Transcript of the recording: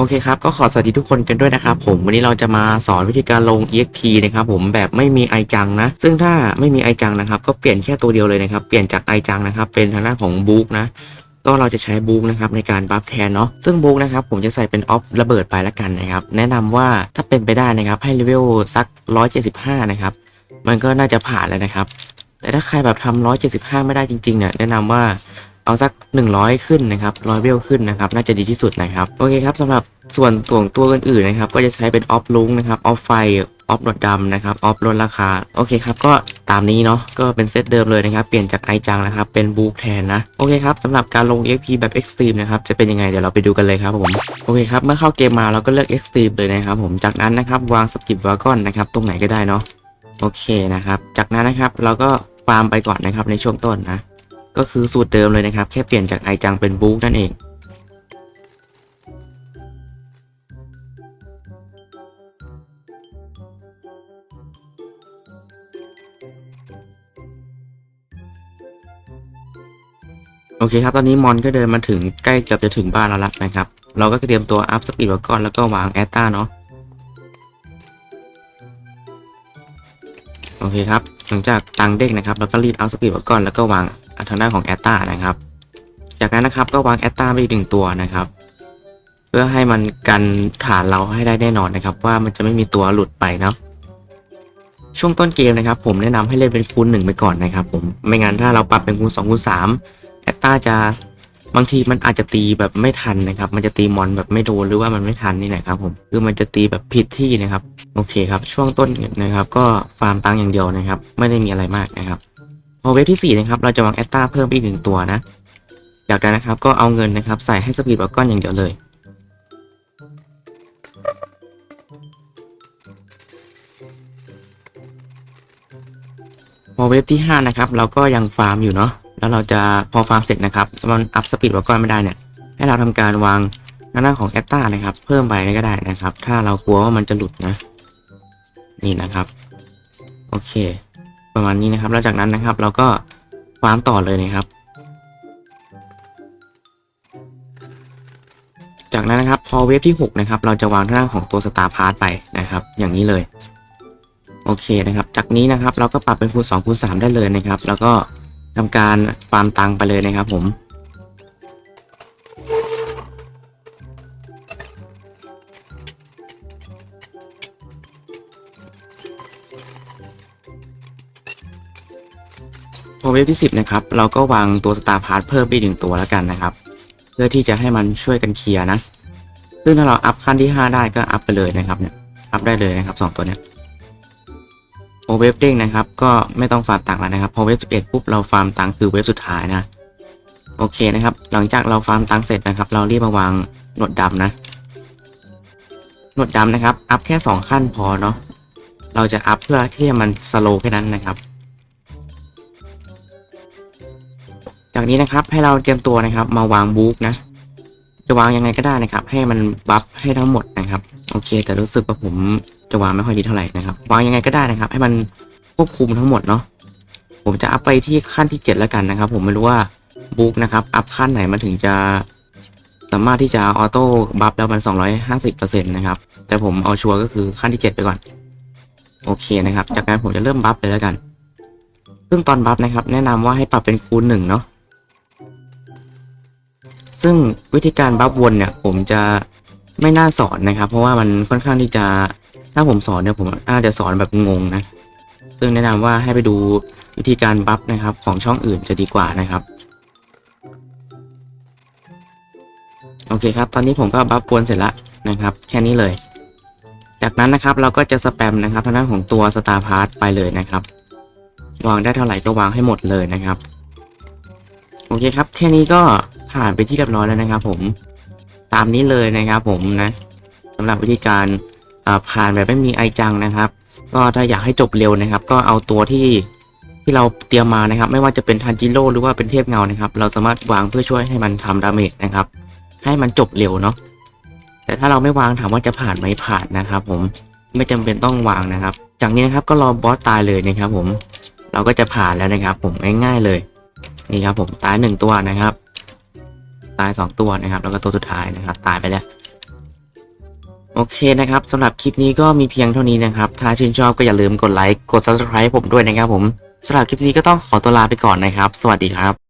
โอเคครับ ก็ขอสวัสดีทุกคนกันด้วยนะครับผมวันนี้เราจะมาสอนวิธีการลง exp นะครับผมแบบไม่มีไอจังนะ ซึ่งถ้าไม่มีไอจังนะครับก็เปลี่ยนแค่ตัวเดียวเลยนะครับ เปลี่ยนจากไอจังนะครับเป็นทางด้านของบุ๊กนะก็เราจะใช้บุ๊กนะครับในการบัฟแทนเนาะซึ่งบุ๊กนะครับผมจะใส่เป็นออฟระเบิดไปล้วกันนะครับ แนะนำว่าถ้าเป็นไปได้นะครับให้เลเวลสัก 175 นะครับ มันก็น่าจะผ่านแล้วนะครับ แต่ถ้าใครแบบทำ175 ไม่ได้จริงๆเนี่ยแนะนำว่า เอาสัก 100 ขึ้นนะครับร้อยเวลขึ้นนะครับ น่าจะดีที่สุดนะครับ โอเคครับสำหรับส่วนตัวตัวอื่นๆนะครับ ก็จะใช้เป็นออฟลุงนะครับ ออฟไฟออฟหนวดดำนะครับ ออฟลดราคา โอเคครับ ก็ตามนี้เนาะ ก็เป็นเซตเดิมเลยนะครับ เปลี่ยนจากไอจังนะครับ เป็นบูคแทนนะ โอเคครับสำหรับการลง XP แบบ Extreme นะครับ จะเป็นยังไง เดี๋ยวเราไปดูกันเลยครับผม โอเคครับ เมื่อเข้าเกมมาเราก็เลือก Extreme เลยนะครับผม จากนั้นนะครับวางสกิปวากอนนะครับ ตรงไหนก็ได้เนาะ โอเคนะครับ จากนั้นนะครับเราก็ฟาร์มไปก่อนนะครับในช่วงต้นนะ ก็คือสูตรเดิมเลยนะครับ แค่เปลี่ยนจากไอจังเป็นบุ๊กนั่นเองโอเคครับ ตอนนี้มอนก็เดินมาถึงใกล้เกือบจะถึงบ้านแล้วละนะครับ เราก็เตรียมตัวอัพสปีดไว้ก่อนแล้วก็วางแอตตาเนาะ โอเคครับ หลังจากตังเด้งนะครับเราก็รีบเอาสปีดไว้ก่อนแล้วก็วาง ทางด้านของแอตตานะครับ จากนั้นนะครับก็วางแอตตาไปอีกหนึ่งตัวนะครับ เพื่อให้มันกันฐานเราให้ได้แน่นอนนะครับ ว่ามันจะไม่มีตัวหลุดไปเนาะช่วงต้นเกมนะครับ ผมแนะนำให้เล่นเป็นคูณหนึ่งไปก่อนนะครับ ผมไม่งั้นถ้าเราปรับเป็นคูณสองคูณสามแอตตาจะบางทีมันอาจจะตีแบบไม่ทันนะครับ มันจะตีมอนแบบไม่โดนหรือว่ามันไม่ทันนี่แหละครับ ผมคือมันจะตีแบบผิดที่นะครับ โอเคครับ ช่วงต้นนะครับ ก็ฟาร์มตังค์อย่างเดียวนะครับ ไม่ได้มีอะไรมากนะครับ พอเวฟที่4นะครับเราจะวางแอตตาเพิ่มอีกหนึ่งตัวนะจากนั้นนะครับก็เอาเงินนะครับใส่ให้สปีดบล็อกก้อนอย่างเดียวเลยพอเวฟที่ 5 นะครับ เราก็ยังฟาร์มอยู่เนาะแล้วเราจะพอฟาร์มเสร็จนะครับมันอัพสปีดบล็อกก้อนไม่ได้เนี่ย ให้เราทำการวางหน้าของแอตตานะครับ เพิ่มไปก็ได้นะครับ ถ้าเรากลัวว่ามันจะหลุดนะ นี่นะครับ โอเค ประมาณนี้นะครับ แล้วจากนั้นนะครับ เราก็ฟาร์มต่อเลยนะครับ จากนั้นนะครับพอเวฟที่ 6 นะครับ เราจะวางท่าของตัวสตาร์พาร์ตไปนะครับ อย่างนี้เลย โอเคนะครับ จากนี้นะครับเราก็ปรับเป็นคูณ2คูณ3ได้เลยนะครับ แล้วก็ทำการฟาร์มตังค์ไปเลยนะครับผม เวฟที่ 10 นะครับ เราก็วางตัวสตาร์พาร์ทเพิ่มไปอีกหนึ่งตัวแล้วกันนะครับ เพื่อที่จะให้มันช่วยกันเคลียร์นะ ซึ่งถ้าเราอัพขั้นที่ 5 ได้ก็อัพไปเลยนะครับเนี่ย อัพได้เลยนะครับ 2 ตัวเนี้ยพอเวฟเด้งนะครับ ก็ไม่ต้องฟาร์มตังค์แล้วนะครับ พอเวฟ11 ปุ๊บเราฟาร์มตังค์คือเวฟสุดท้ายนะ โอเคนะครับ หลังจากเราฟาร์มตังค์เสร็จนะครับ เราเรียบมาวางหนวดดำนะหนวดดำนะครับ อัพแค่ 2 ขั้นพอเนาะ เราจะอัพเพื่อที่มันสโลว์แค่นั้นนะครับ จากนี้นะครับให้เราเตรียมตัวนะครับ มาวางบุ๊กนะ จะวางยังไงก็ได้นะครับ ให้มันบัฟให้ทั้งหมดนะครับ โอเค แต่รู้สึกว่าผมจะวางไม่ค่อยดีเท่าไหร่นะครับ วางยังไงก็ได้นะครับ ให้มันควบคุมทั้งหมดเนาะผมจะอัพไปที่ขั้นที่ 7 แล้วกันนะครับ ผมไม่รู้ว่าบุ๊กนะครับอัพขั้นไหนมันถึงจะสามารถที่จะออโต้บัฟแล้วมัน250%นะครับ แต่ผมเอาชัวร์ก็คือขั้นที่ 7 ไปก่อน โอเคนะครับ จากนั้นผมจะเริ่มบัฟเลยแล้วกัน ซึ่งตอนบัฟนะครับ แนะนำว่าให้ปรับเป็นคูณหนึ่งเนาะ ซึ่งวิธีการบัฟวนเนี่ย ผมจะไม่น่าสอนนะครับ เพราะว่ามันค่อนข้างที่จะถ้าผมสอนเนี่ยผมน่าจะสอนแบบงงนะซึ่งแนะนำว่าให้ไปดูวิธีการบัฟนะครับ ของช่องอื่นจะดีกว่านะครับโอเคครับ ตอนนี้ผมก็บัฟวนเสร็จแล้วนะครับ แค่นี้เลย จากนั้นนะครับเราก็จะสแปมนะครับทางด้านของตัวสตาร์พาร์ตไปเลยนะครับ วางได้เท่าไหร่ก็วางให้หมดเลยนะครับ โอเคครับ แค่นี้ก็ ผ่านไปที่เรียบร้อยแล้วนะครับ ผมตามนี้เลยนะครับ ผมนะสำหรับวิธีการผ่านแบบไม่มีไอจังนะครับ ก็ถ้าอยากให้จบเร็วนะครับ ก็เอาตัวที่ที่เราเตรียมมานะครับ ไม่ว่าจะเป็นทันจิโร่หรือว่าเป็นเทพเงานะครับ เราสามารถวางเพื่อช่วยให้มันทำดาเมจนะครับ ให้มันจบเร็วเนาะแต่ถ้าเราไม่วางถามว่าจะผ่านไหมผ่านนะครับ ผมไม่จำเป็นต้องวางนะครับ จากนี้นะครับก็รอบอสตายเลยนะครับ ผมเราก็จะผ่านแล้วนะครับ ผมง่ายๆเลยนี่ครับผมตายหนึ่งตัวนะครับ ตายสองตัวนะครับ แล้วก็ตัวสุดท้ายนะครับ ตายไปแล้ว โอเคนะครับสำหรับคลิปนี้ก็มีเพียงเท่านี้นะครับ ถ้าชื่นชอบก็อย่าลืมกดไลค์ กด subscribe ผมด้วยนะครับผมสำหรับคลิปนี้ก็ต้องขอตัวลาไปก่อนนะครับ สวัสดีครับ